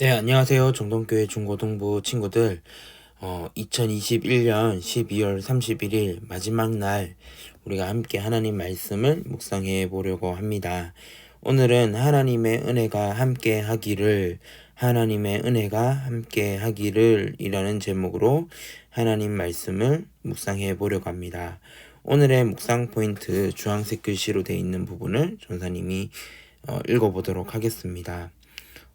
네, 안녕하세요. 정동교회 중고등부 친구들. 어, 2021년 12월 31일 마지막 날 우리가 함께 하나님 말씀을 묵상해 보려고 합니다. 오늘은 하나님의 은혜가 함께 하기를 하나님의 은혜가 함께 하기를 이라는 제목으로 하나님 말씀을 묵상해 보려고 합니다. 오늘의 묵상 포인트 주황색 글씨로 되어 있는 부분을 전사님이 어, 읽어보도록 하겠습니다.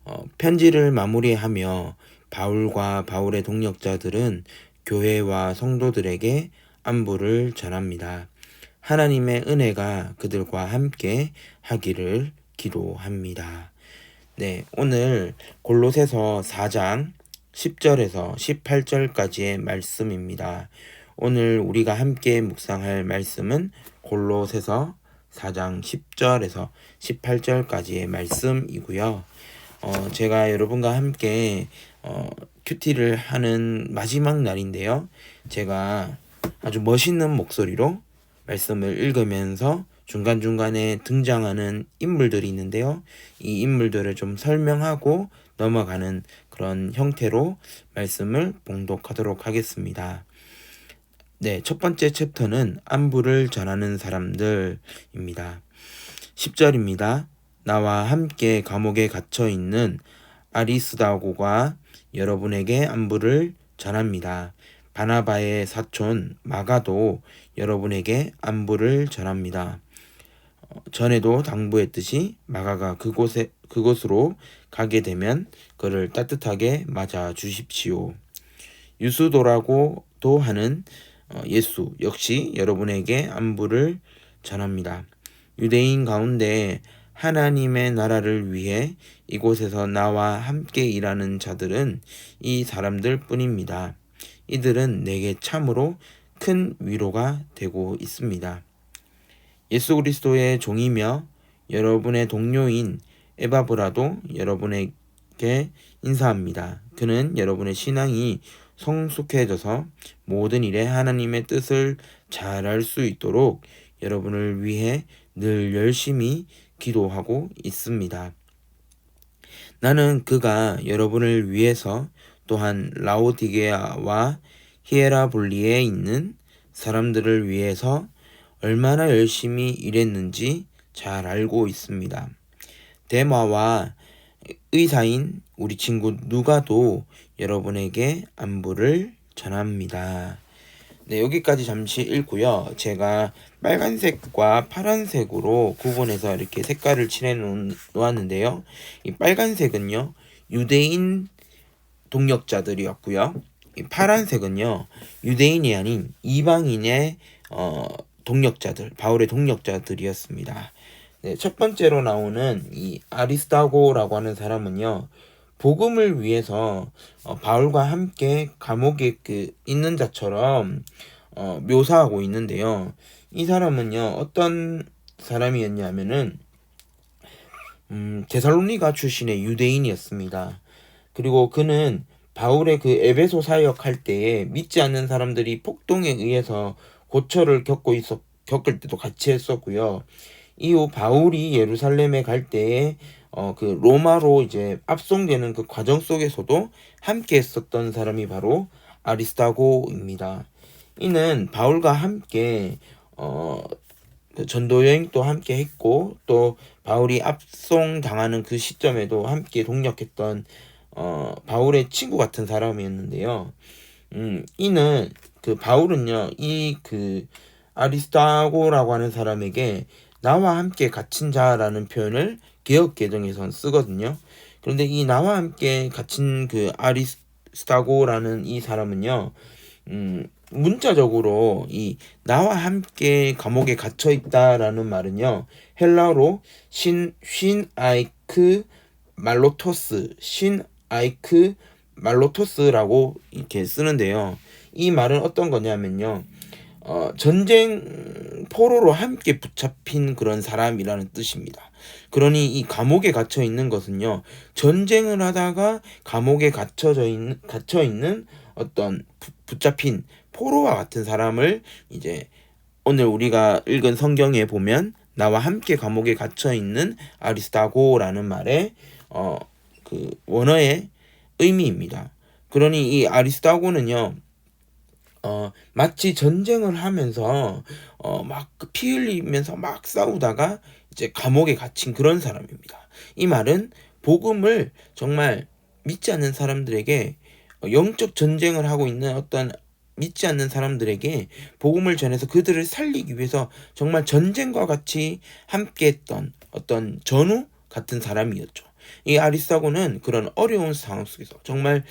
어, 편지를 마무리하며 바울과 바울의 동력자들은 교회와 성도들에게 안부를 전합니다. 하나님의 은혜가 그들과 함께 하기를 기도합니다. 네, 오늘 골로새서 4장 10절에서 18절까지의 말씀입니다. 오늘 우리가 함께 묵상할 말씀은 골로새서 4장 10절에서 18절까지의 말씀이고요. 어, 제가 여러분과 함께 어, 큐티를 하는 마지막 날인데요. 제가 아주 멋있는 목소리로 말씀을 읽으면서 중간중간에 등장하는 인물들이 있는데요. 이 인물들을 좀 설명하고 넘어가는 그런 형태로 말씀을 봉독하도록 하겠습니다. 네, 첫 번째 챕터는 안부를 전하는 사람들입니다. 10절입니다. 나와 함께 감옥에 갇혀 있는 아리스다고가 여러분에게 안부를 전합니다. 바나바의 사촌 마가도 여러분에게 안부를 전합니다. 어, 전에도 당부했듯이 마가가 그곳에 그곳으로 가게 되면 그를 따뜻하게 맞아 주십시오. 유수도라고도 하는 어, 예수 역시 여러분에게 안부를 전합니다. 유대인 가운데 하나님의 나라를 위해 이곳에서 나와 함께 일하는 자들은 이 사람들 뿐입니다. 이들은 내게 참으로 큰 위로가 되고 있습니다. 예수 그리스도의 종이며 여러분의 동료인 에바브라도 여러분에게 인사합니다. 그는 여러분의 신앙이 성숙해져서 모든 일에 하나님의 뜻을 잘알수 있도록 여러분을 위해 늘 열심히 기도하고 있습니다. 나는 그가 여러분을 위해서 또한 라오디게아와 히에라볼리에 있는 사람들을 위해서 얼마나 열심히 일했는지 잘 알고 있습니다. 데마와 의사인 우리 친구 누가도 여러분에게 안부를 전합니다. 네, 여기까지 잠시 읽고요. 제가 빨간색과 파란색으로 구분해서 이렇게 색깔을 칠해 놓았는데요. 이 빨간색은요, 유대인 동력자들이었고요. 이 파란색은요, 유대인이 아닌 이방인의 어, 동력자들, 바울의 동력자들이었습니다. 네, 첫 번째로 나오는 이 아리스타고라고 하는 사람은요, 복음을 위해서 어, 바울과 함께 감옥에 그 있는 자처럼 어, 묘사하고 있는데요. 이 사람은요 어떤 사람이었냐면은 음, 데살로니가 출신의 유대인이었습니다. 그리고 그는 바울의 그 에베소 사역할 때에 믿지 않는 사람들이 폭동에 의해서 고초를 겪고 있었 겪을 때도 같이 했었고요. 이후 바울이 예루살렘에 갈 때에 어, 그 로마로 이제 압송되는 그 과정 속에서도 함께 했었던 사람이 바로 아리스타고입니다. 이는 바울과 함께 어, 그 전도 여행도 함께 했고 또 바울이 압송 당하는 그 시점에도 함께 동력했던 어, 바울의 친구 같은 사람이었는데요. 음, 이는 그 바울은요 이 그 아리스타고라고 하는 사람에게 나와 함께 갇힌 자라는 표현을 개혁 개정에선 쓰거든요. 그런데 이 나와 함께 갇힌 그 아리스타고라는 이 사람은요, 음, 문자적으로 이 나와 함께 감옥에 갇혀 있다라는 말은요, 헬라어로 신, 쉰 아이크 말로토스, 신 아이크 말로토스라고 이렇게 쓰는데요. 이 말은 어떤 거냐면요. 어, 전쟁 포로로 함께 붙잡힌 그런 사람이라는 뜻입니다. 그러니 이 감옥에 갇혀 있는 것은요, 전쟁을 하다가 감옥에 갇혀져 있는, 갇혀 있는 어떤 붙잡힌 포로와 같은 사람을 이제 오늘 우리가 읽은 성경에 보면 나와 함께 감옥에 갇혀 있는 아리스타고라는 말에 어, 그 원어의 의미입니다. 그러니 이 아리스타고는요. 어, 마치 전쟁을 하면서 어, 막 피 흘리면서 막 싸우다가 이제 감옥에 갇힌 그런 사람입니다. 이 말은 복음을 정말 믿지 않는 사람들에게 어, 영적 전쟁을 하고 있는 어떤 믿지 않는 사람들에게 복음을 전해서 그들을 살리기 위해서 정말 전쟁과 같이 함께했던 어떤 전우 같은 사람이었죠. 이 아리스타고는 그런 어려운 상황 속에서 정말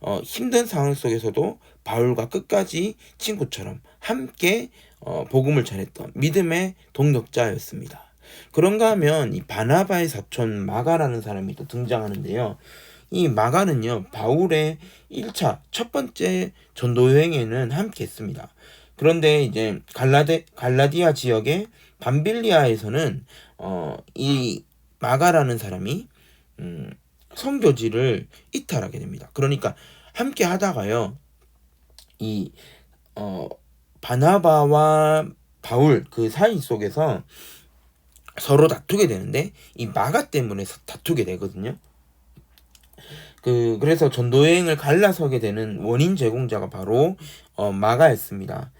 어, 힘든 상황 속에서도 바울과 끝까지 친구처럼 함께 어, 복음을 전했던 믿음의 동력자였습니다. 그런가 하면 이 바나바의 사촌 마가라는 사람이 또 등장하는데요. 이 마가는요, 바울의 1차, 첫 번째 전도 여행에는 함께 했습니다. 그런데 이제 갈라데, 갈라디아 지역의 밤빌리아에서는, 어, 이 마가라는 사람이, 음, 성교지를 이탈하게 됩니다. 그러니까 함께 하다가요, 이, 어, 바나바와 바울 그 사이 속에서 서로 다투게 되는데 이 마가 때문에 다투게 되거든요. 그 그래서 전도 여행을 갈라서게 되는 원인 제공자가 바로 어, 마가였습니다.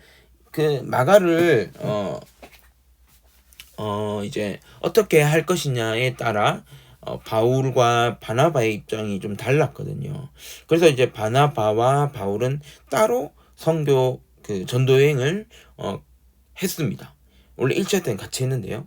그 마가를 어, 어 이제 어떻게 할 것이냐에 따라 어, 바울과 바나바의 입장이 좀 달랐거든요. 그래서 이제 바나바와 바울은 따로 성교 그 전도 여행을 어, 했습니다. 원래 1차 때는 같이 했는데요.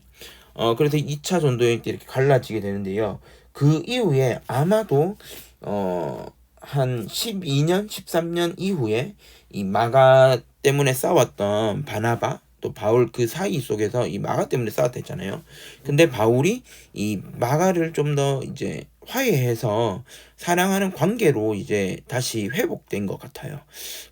어, 그래서 2차 전도 여행 때 이렇게 갈라지게 되는데요. 그 이후에 아마도 어, 한 12년, 13년 이후에 이 마가 때문에 싸웠던 바나바 또 바울 그 사이 속에서 이 마가 때문에 싸웠댔잖아요. 근데 바울이 이 마가를 좀 더 이제 화해해서 사랑하는 관계로 이제 다시 회복된 것 같아요.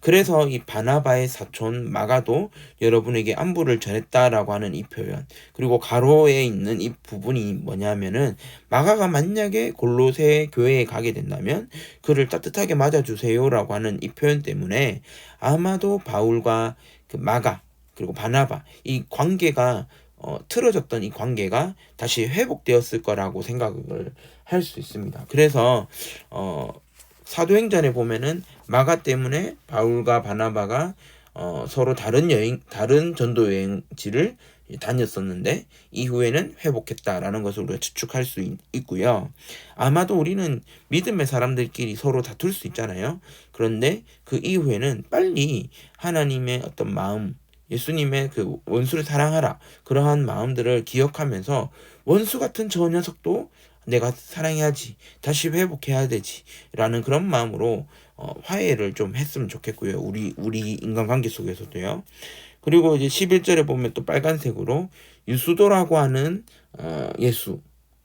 그래서 이 바나바의 사촌 마가도 여러분에게 안부를 전했다라고 하는 이 표현 그리고 가로에 있는 이 부분이 뭐냐면은 마가가 만약에 골로새 교회에 가게 된다면 그를 따뜻하게 맞아주세요라고 하는 이 표현 때문에 아마도 바울과 그 마가 그리고 바나바 이 관계가 어, 틀어졌던 이 관계가 다시 회복되었을 거라고 생각을 할 수 있습니다. 그래서 어, 사도행전에 보면은 마가 때문에 바울과 바나바가 어, 서로 다른 여행, 다른 전도 여행지를 다녔었는데 이후에는 회복했다라는 것을 우리가 추측할 수 있, 있고요. 아마도 우리는 믿음의 사람들끼리 서로 다툴 수 있잖아요. 그런데 그 이후에는 빨리 하나님의 어떤 마음 예수님의 그 원수를 사랑하라. 그러한 마음들을 기억하면서 원수 같은 저 녀석도 내가 사랑해야지 다시 회복해야 되지라는 그런 마음으로 어, 화해를 좀 했으면 좋겠고요. 우리 우리 인간관계 속에서도요. 그리고 이제 11절에 보면 또 빨간색으로 유수도라고 하는 어, 예수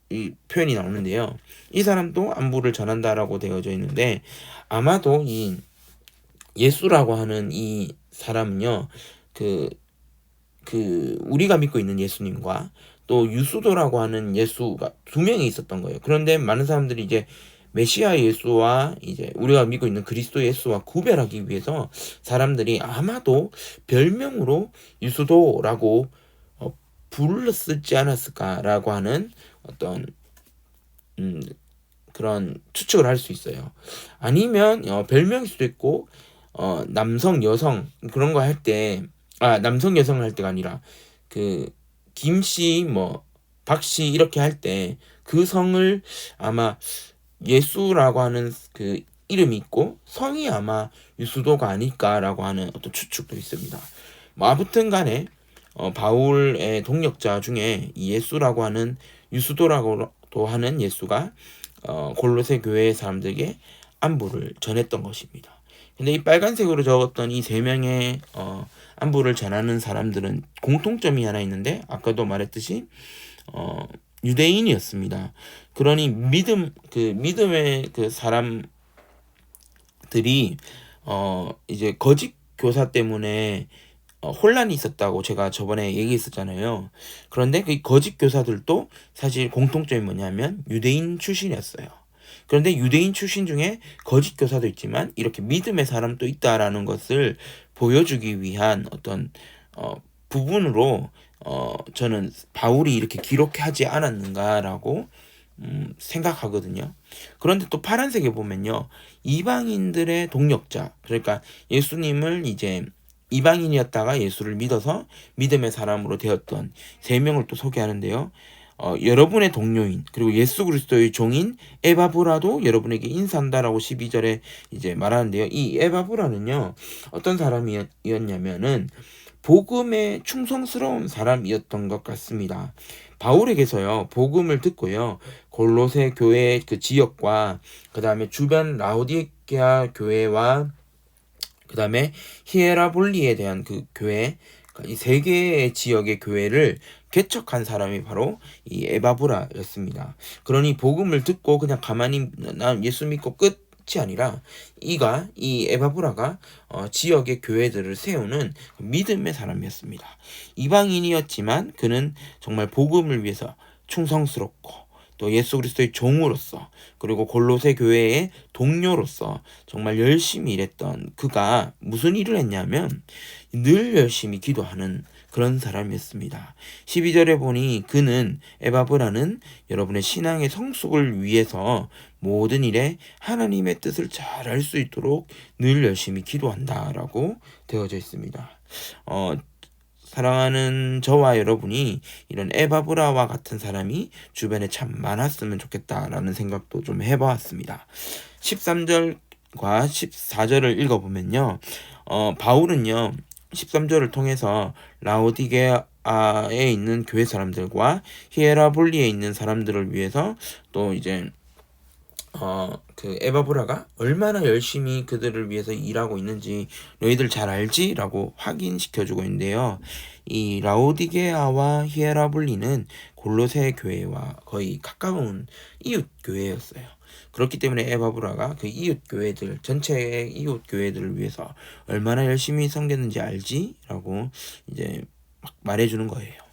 이 표현이 나오는데요. 이 사람도 안부를 전한다라고 되어져 있는데 아마도 이 예수라고 하는 이 사람은요 그, 그, 우리가 믿고 있는 예수님과 또 유수도라고 하는 예수가 두 명이 있었던 거예요. 그런데 많은 사람들이 이제 메시아 예수와 이제 우리가 믿고 있는 그리스도 예수와 구별하기 위해서 사람들이 아마도 별명으로 유수도라고 어, 불렀을지 않았을까라고 하는 어떤 음, 그런 추측을 할 수 있어요. 아니면 어, 별명일 수도 있고 어, 남성, 여성 그런 거 할 때 아 남성 여성 할 때가 아니라 그 김씨 뭐 박씨 이렇게 할 때 그 성을 아마 예수라고 하는 그 이름이 있고 성이 아마 유수도가 아닐까라고 하는 어떤 추측도 있습니다. 뭐 아무튼 간에 어, 바울의 동력자 중에 이 예수라고 하는 유수도라고도 하는 예수가 어, 골로새 교회의 사람들에게 안부를 전했던 것입니다. 근데 이 빨간색으로 적었던 이 세 명의 어, 안부를 전하는 사람들은 공통점이 하나 있는데 아까도 말했듯이 어, 유대인이었습니다. 그러니 믿음 그 믿음의 그 사람들이 어 이제 거짓 교사 때문에 어, 혼란이 있었다고 제가 저번에 얘기했었잖아요. 그런데 그 거짓 교사들도 사실 공통점이 뭐냐면 유대인 출신이었어요. 그런데 유대인 출신 중에 거짓 교사도 있지만 이렇게 믿음의 사람도 있다라는 것을 보여주기 위한 어떤 어, 부분으로 어, 저는 바울이 이렇게 기록하지 않았는가라고 음, 생각하거든요. 그런데 또 파란색에 보면요. 이방인들의 동력자. 그러니까 예수님을 이제 이방인이었다가 예수를 믿어서 믿음의 사람으로 되었던 세 명을 또 소개하는데요. 어, 여러분의 동료인 그리고 예수 그리스도의 종인 에바브라도 여러분에게 인사한다라고 12절에 이제 말하는데요. 이 에바브라는요. 어떤 사람이었냐면은 복음에 충성스러운 사람이었던 것 같습니다. 바울에게서요, 복음을 듣고요, 골로새 교회 그 지역과, 그 다음에 주변 라우디게아 교회와, 그 다음에 히에라볼리에 대한 그 교회, 이 세 개의 지역의 교회를 개척한 사람이 바로 이 에바브라였습니다. 그러니 복음을 듣고 그냥 가만히 난 예수 믿고 끝 이 아니라 이가 이 에바브라가 어, 지역의 교회들을 세우는 믿음의 사람이었습니다. 이방인이었지만 그는 정말 복음을 위해서 충성스럽고 또 예수 그리스도의 종으로서 그리고 골로새 교회의 동료로서 정말 열심히 일했던 그가 무슨 일을 했냐면 늘 열심히 기도하는 그런 사람이었습니다. 12절에 보니 그는 에바브라는 여러분의 신앙의 성숙을 위해서 모든 일에 하나님의 뜻을 잘 알 수 있도록 늘 열심히 기도한다라고 되어져 있습니다. 어, 사랑하는 저와 여러분이 이런 에바브라와 같은 사람이 주변에 참 많았으면 좋겠다라는 생각도 좀 해보았습니다. 13절과 14절을 읽어보면요. 어, 바울은요, 13절을 통해서 라오디게아에 있는 교회 사람들과 히에라볼리에 있는 사람들을 위해서 또 이제 어, 그 에바브라가 얼마나 열심히 그들을 위해서 일하고 있는지 너희들 잘 알지? 라고 확인시켜주고 있는데요. 이 라오디게아와 히에라블리는 골로새 교회와 거의 가까운 이웃 교회였어요. 그렇기 때문에 에바브라가 그 이웃 교회들 전체의 이웃 교회들을 위해서 얼마나 열심히 섬겼는지 알지? 라고 이제 막 말해주는 거예요.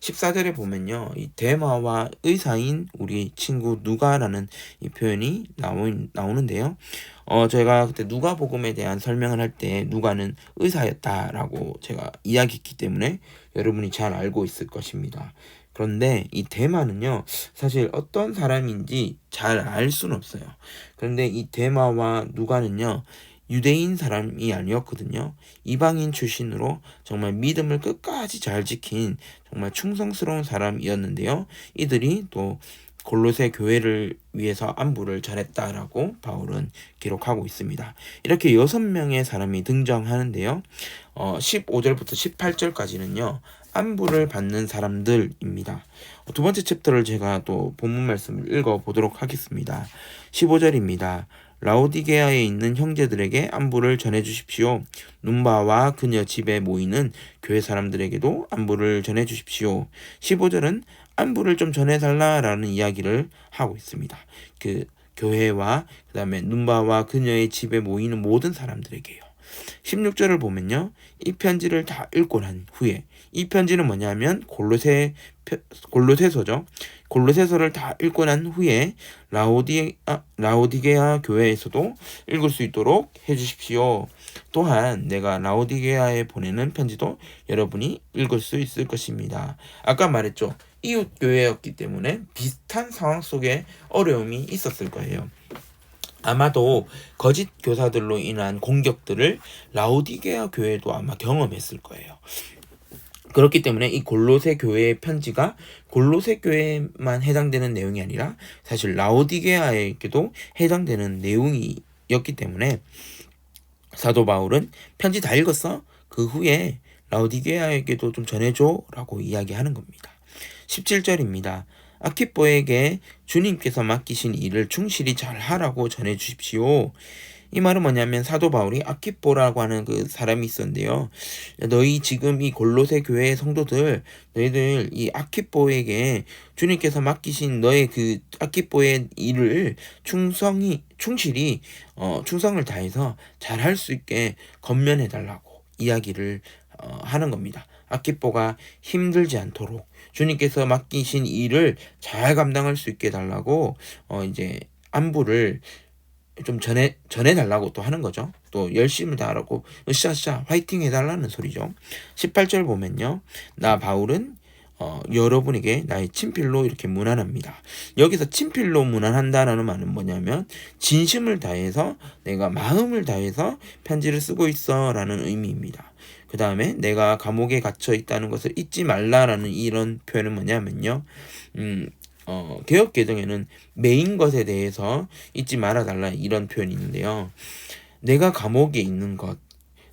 14절에 보면요. 이 대마와 의사인 우리 친구 누가라는 이 표현이 나오, 나오는데요. 어, 제가 그때 누가 복음에 대한 설명을 할 때 누가는 의사였다라고 제가 이야기했기 때문에 여러분이 잘 알고 있을 것입니다. 그런데 이 대마는요, 사실 어떤 사람인지 잘 알 수는 없어요. 그런데 이 대마와 누가는요, 유대인 사람이 아니었거든요. 이방인 출신으로 정말 믿음을 끝까지 잘 지킨 정말 충성스러운 사람이었는데요. 이들이 또 골로새 교회를 위해서 안부를 전했다라고 바울은 기록하고 있습니다. 이렇게 여섯 명의 사람이 등장하는데요. 어, 15절부터 18절까지는요. 안부를 받는 사람들입니다. 두 번째 챕터를 제가 또 본문 말씀을 읽어 보도록 하겠습니다. 15절입니다. 라오디게아에 있는 형제들에게 안부를 전해 주십시오. 눈바와 그녀 집에 모이는 교회 사람들에게도 안부를 전해 주십시오. 15절은 안부를 좀 전해 달라라는 이야기를 하고 있습니다. 그 교회와 그 다음에 눈바와 그녀의 집에 모이는 모든 사람들에게요. 16절을 보면요. 이 편지를 다 읽고 난 후에 이 편지는 뭐냐면 골로새 골로새서죠. 골로새서를 다 읽고 난 후에 라오디 아, 라오디게아 교회에서도 읽을 수 있도록 해 주십시오. 또한 내가 라오디게아에 보내는 편지도 여러분이 읽을 수 있을 것입니다. 아까 말했죠. 이웃 교회였기 때문에 비슷한 상황 속에 어려움이 있었을 거예요. 아마도 거짓 교사들로 인한 공격들을 라오디게아 교회도 아마 경험했을 거예요. 그렇기 때문에 이 골로새 교회의 편지가 골로새 교회만 해당되는 내용이 아니라 사실 라오디게아에게도 해당되는 내용이었기 때문에 사도 바울은 편지 다 읽었어? 그 후에 라오디게아에게도 좀 전해줘 라고 이야기하는 겁니다. 17절입니다. 아키뽀에게 주님께서 맡기신 일을 충실히 잘 하라고 전해 주십시오. 이 말은 뭐냐면 사도 바울이 아키뽀라고 하는 그 사람이 있었는데요. 너희 지금 이 골로새 교회의 성도들, 너희들 이 아키뽀에게 주님께서 맡기신 너의 그 아키뽀의 일을 충성이 충실히 어, 충성을 다해서 잘 할 수 있게 건면해 달라고 이야기를 어, 하는 겁니다. 아키뽀가 힘들지 않도록 주님께서 맡기신 일을 잘 감당할 수 있게 달라고 어 이제 안부를 좀 전해 전해 달라고 또 하는 거죠. 또 열심을 다하라고 으쌰으쌰 화이팅 해달라는 소리죠. 18절 보면요. 나 바울은 어, 여러분에게 나의 친필로 이렇게 문안합니다. 여기서 친필로 문안한다라는 말은 뭐냐면 진심을 다해서 내가 마음을 다해서 편지를 쓰고 있어라는 의미입니다. 그 다음에 내가 감옥에 갇혀 있다는 것을 잊지 말라라는 이런 표현은 뭐냐면요. 음, 어, 개혁 개정에는 메인 것에 대해서 잊지 말아달라 이런 표현이 있는데요. 내가 감옥에 있는 것,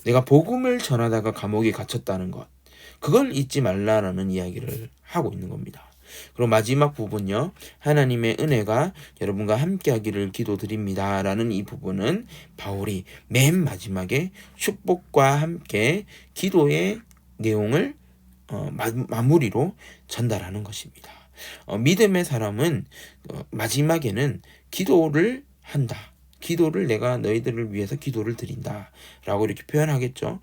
내가 복음을 전하다가 감옥에 갇혔다는 것, 그걸 잊지 말라라는 이야기를 하고 있는 겁니다. 그리고 마지막 부분요. 하나님의 은혜가 여러분과 함께 하기를 기도드립니다. 라는 이 부분은 바울이 맨 마지막에 축복과 함께 기도의 내용을 어, 마, 무리로 전달하는 것입니다. 어, 믿음의 사람은 어, 마지막에는 기도를 한다. 기도를 내가 너희들을 위해서 기도를 드린다. 라고 이렇게 표현하겠죠.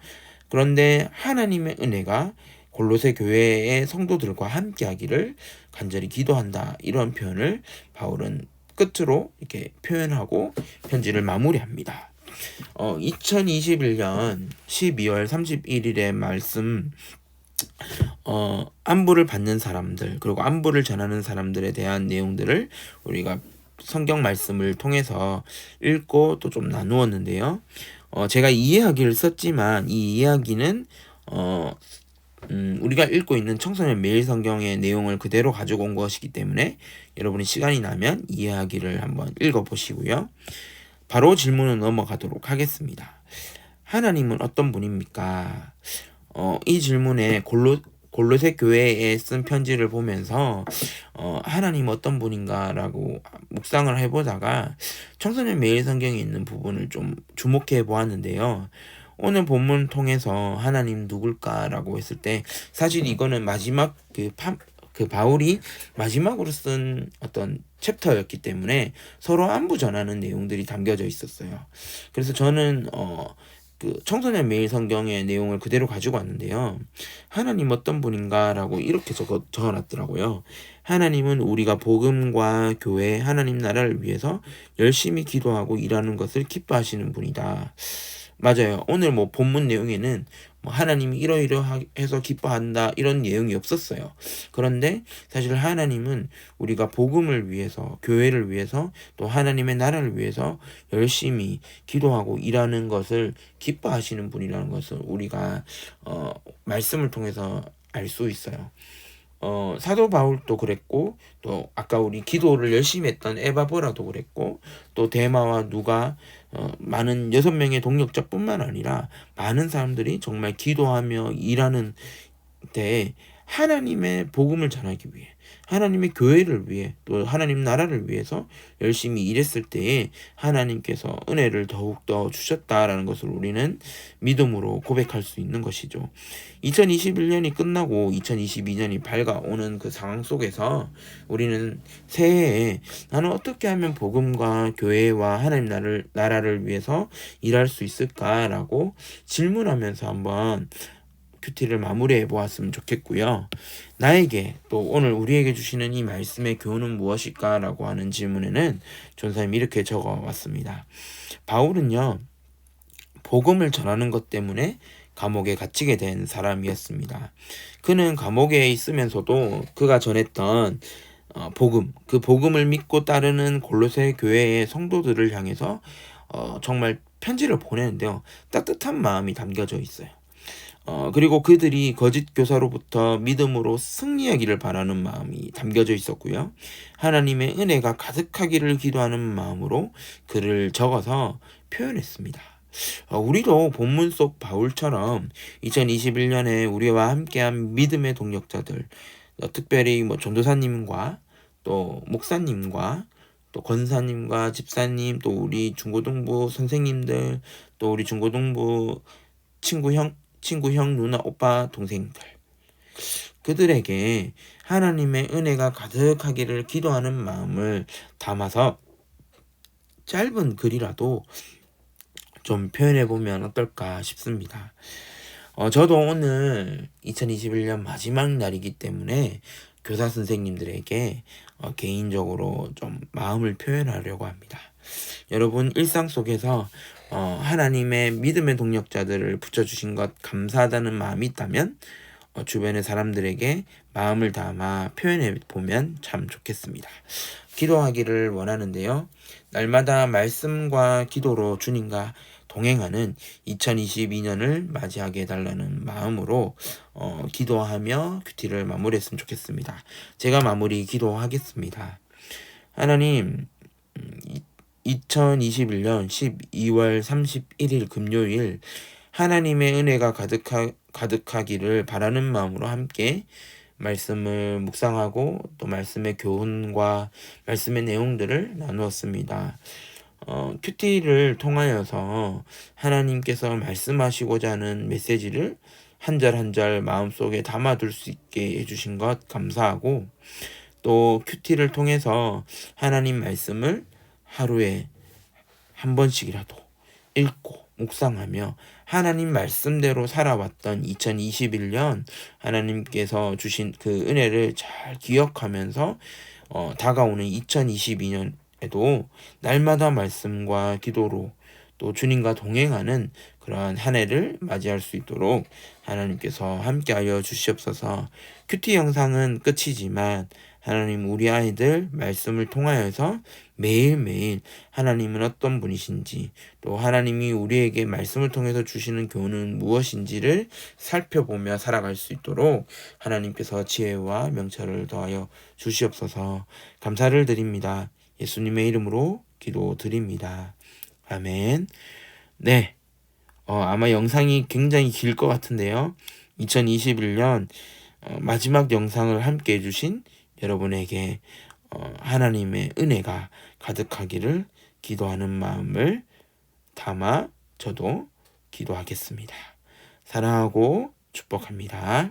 그런데 하나님의 은혜가 골로새 교회의 성도들과 함께 하기를 간절히 기도한다. 이런 표현을 바울은 끝으로 이렇게 표현하고 편지를 마무리합니다. 어, 2021년 12월 31일의 말씀 어, 안부를 받는 사람들 그리고 안부를 전하는 사람들에 대한 내용들을 우리가 성경 말씀을 통해서 읽고 또 좀 나누었는데요. 어, 제가 이해하기를 썼지만 이 이야기는 어, 음, 우리가 읽고 있는 청소년 매일 성경의 내용을 그대로 가지고 온 것이기 때문에 여러분이 시간이 나면 이해하기를 한번 읽어보시고요. 바로 질문을 넘어가도록 하겠습니다. 하나님은 어떤 분입니까? 어, 이 질문에 골로, 골로새 교회에 쓴 편지를 보면서 어, 하나님 어떤 분인가라고 묵상을 해보다가 청소년 매일 성경에 있는 부분을 좀 주목해 보았는데요. 오늘 본문 통해서 하나님 누굴까라고 했을 때 사실 이거는 마지막 그, 파, 그 바울이 마지막으로 쓴 어떤 챕터였기 때문에 서로 안부 전하는 내용들이 담겨져 있었어요. 그래서 저는 어 그 청소년 매일 성경의 내용을 그대로 가지고 왔는데요. 하나님 어떤 분인가라고 이렇게 적어, 적어놨더라고요. 하나님은 우리가 복음과 교회, 하나님 나라를 위해서 열심히 기도하고 일하는 것을 기뻐하시는 분이다. 맞아요. 오늘 뭐 본문 내용에는 뭐 하나님이 이러이러해서 기뻐한다 이런 내용이 없었어요. 그런데 사실 하나님은 우리가 복음을 위해서 교회를 위해서 또 하나님의 나라를 위해서 열심히 기도하고 일하는 것을 기뻐하시는 분이라는 것을 우리가 어 말씀을 통해서 알 수 있어요. 어, 사도 바울도 그랬고, 또 아까 우리 기도를 열심히 했던 에바보라도 그랬고, 또 대마와 누가 어, 많은 여섯 명의 동력자뿐만 아니라 많은 사람들이 정말 기도하며 일하는 때 하나님의 복음을 전하기 위해 하나님의 교회를 위해 또 하나님 나라를 위해서 열심히 일했을 때에 하나님께서 은혜를 더욱더 주셨다라는 것을 우리는 믿음으로 고백할 수 있는 것이죠. 2021년이 끝나고 2022년이 밝아오는 그 상황 속에서 우리는 새해에 나는 어떻게 하면 복음과 교회와 하나님 나라를, 위해서 일할 수 있을까라고 질문하면서 한번 큐티를 마무리해 보았으면 좋겠고요. 나에게 또 오늘 우리에게 주시는 이 말씀의 교훈은 무엇일까? 라고 하는 질문에는 전사님이 이렇게 적어 왔습니다. 바울은요, 복음을 전하는 것 때문에 감옥에 갇히게 된 사람이었습니다. 그는 감옥에 있으면서도 그가 전했던 어, 복음, 그 복음을 믿고 따르는 골로새 교회의 성도들을 향해서 어, 정말 편지를 보내는데요. 따뜻한 마음이 담겨져 있어요. 어, 그리고 그들이 거짓 교사로부터 믿음으로 승리하기를 바라는 마음이 담겨져 있었고요. 하나님의 은혜가 가득하기를 기도하는 마음으로 글을 적어서 표현했습니다. 어, 우리도 본문 속 바울처럼 2021년에 우리와 함께한 믿음의 동력자들, 어, 특별히 뭐 전도사님과 또 목사님과 또 권사님과 집사님, 또 우리 중고등부 선생님들, 또 우리 중고등부 친구 형, 친구, 형, 누나, 오빠, 동생들. 그들에게 하나님의 은혜가 가득하기를 기도하는 마음을 담아서 짧은 글이라도 좀 표현해 보면 어떨까 싶습니다. 어, 저도 오늘 2021년 마지막 날이기 때문에 교사 선생님들에게 어, 개인적으로 좀 마음을 표현하려고 합니다. 여러분 일상 속에서 어, 하나님의 믿음의 동력자들을 붙여주신 것 감사하다는 마음이 있다면 어, 주변의 사람들에게 마음을 담아 표현해 보면 참 좋겠습니다. 기도하기를 원하는데요. 날마다 말씀과 기도로 주님과 동행하는 2022년을 맞이하게 해달라는 마음으로 어, 기도하며 큐티를 마무리했으면 좋겠습니다. 제가 마무리 기도하겠습니다. 하나님, 음, 2021년 12월 31일 금요일 하나님의 은혜가 가득하, 가득하기를 바라는 마음으로 함께 말씀을 묵상하고 또 말씀의 교훈과 말씀의 내용들을 나누었습니다. 어, 큐티를 통하여서 하나님께서 말씀하시고자 하는 메시지를 한 절 한 절 마음속에 담아둘 수 있게 해주신 것 감사하고 또 큐티를 통해서 하나님 말씀을 하루에 한 번씩이라도 읽고 묵상하며 하나님 말씀대로 살아왔던 2021년 하나님께서 주신 그 은혜를 잘 기억하면서 어, 다가오는 2022년에도 날마다 말씀과 기도로 또 주님과 동행하는 그러한 한 해를 맞이할 수 있도록 하나님께서 함께하여 주시옵소서. 큐티 영상은 끝이지만 하나님 우리 아이들 말씀을 통하여서 매일매일 하나님은 어떤 분이신지 또 하나님이 우리에게 말씀을 통해서 주시는 교훈은 무엇인지를 살펴보며 살아갈 수 있도록 하나님께서 지혜와 명철을 더하여 주시옵소서 감사를 드립니다. 예수님의 이름으로 기도드립니다. 아멘. 네. 어, 아마 영상이 굉장히 길 것 같은데요. 2021년 어, 마지막 영상을 함께 해주신 여러분에게 어, 하나님의 은혜가 가득하기를 기도하는 마음을 담아 저도 기도하겠습니다. 사랑하고 축복합니다.